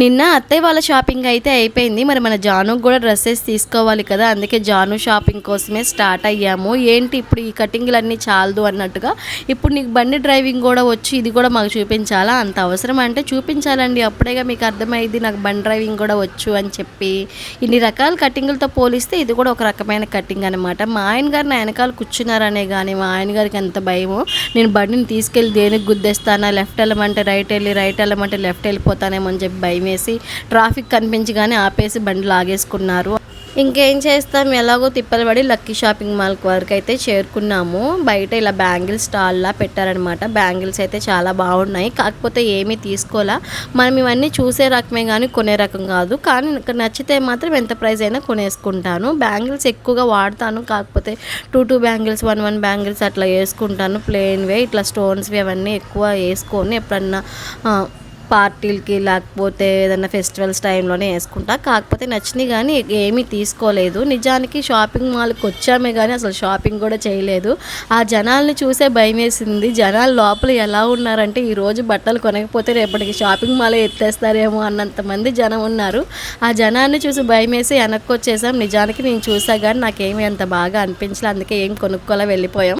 నిన్న అత్తయ్య వాళ్ళ షాపింగ్ అయితే అయిపోయింది. మరి మన జానుకు కూడా డ్రెస్సెస్ తీసుకోవాలి కదా అందుకే జాను షాపింగ్ కోసమే స్టార్ట్ అయ్యాము. ఏంటి ఇప్పుడు ఈ కటింగ్లన్నీ చాలదు అన్నట్టుగా ఇప్పుడు నీకు బండి డ్రైవింగ్ కూడా వచ్చి ఇది కూడా మాకు చూపించాలా? అంత అవసరం అంటే చూపించాలండి. అప్పుడేగా మీకు అర్థమైంది నాకు బండి డ్రైవింగ్ కూడా వచ్చు అని చెప్పి. ఇన్ని రకాల కటింగులతో పోలిస్తే ఇది కూడా ఒక రకమైన కటింగ్ అనమాట మా ఆయన గారు నా వెనకాల కూర్చున్నారనే కానీ మా ఆయన గారికి ఎంత భయమో. నేను బండిని తీసుకెళ్ళి దేనికి గుద్దేస్తానా? లెఫ్ట్ వెళ్ళమంటే రైట్ వెళ్ళి రైట్ వెళ్ళమంటే లెఫ్ట్ వెళ్ళిపోతానేమో అని చెప్పి భయం వేసి ట్రాఫిక్ కనిపించగానే ఆపేసి బండి లాగేసుకున్నారు. ఇంకేం చేస్తాం? ఎలాగో తిప్పలు పడి లక్కీ షాపింగ్ మాల్ వరకు అయితే చేరుకున్నాము. బయట ఇలా బ్యాంగిల్ స్టాల్లా పెట్టారనమాట. బ్యాంగిల్స్ అయితే చాలా బాగున్నాయి. కాకపోతే ఏమీ తీసుకోలే. మనం ఇవన్నీ చూసే రకమే కానీ కొనే రకం కాదు. కానీ నచ్చితే మాత్రం ఎంత ప్రైస్ అయినా కొనేసుకుంటాను. బ్యాంగిల్స్ ఎక్కువగా వాడతాను. కాకపోతే two two bangles one one bangles అట్లా వేసుకుంటాను. ప్లెయిన్వే ఇట్లా స్టోన్స్వి అవన్నీ ఎక్కువ వేసుకొని ఎప్పుడన్నా పార్టీలకి లేకపోతే ఏదైనా ఫెస్టివల్స్ టైంలోనే వేసుకుంటా. కాకపోతే నచ్చినాయి కానీ ఏమీ తీసుకోలేదు. నిజానికి షాపింగ్ మాల్కి వచ్చామే కానీ అసలు షాపింగ్ కూడా చేయలేదు. ఆ జనాల్ని చూసే భయం వేసింది. జనాలు లోపల ఎలా ఉన్నారంటే ఈరోజు బట్టలు కొనకపోతే రేపటికి షాపింగ్ మాల్ ఎత్తేస్తారేమో అన్నంత మంది జనం ఉన్నారు. ఆ జనాన్ని చూసి భయం వేసి వెనక్కి వచ్చేసాం. నిజానికి నేను చూసా కానీ నాకేమీ అంత బాగా అనిపించలే. అందుకే ఏం కొనుక్కోలే వెళ్ళిపోయాం.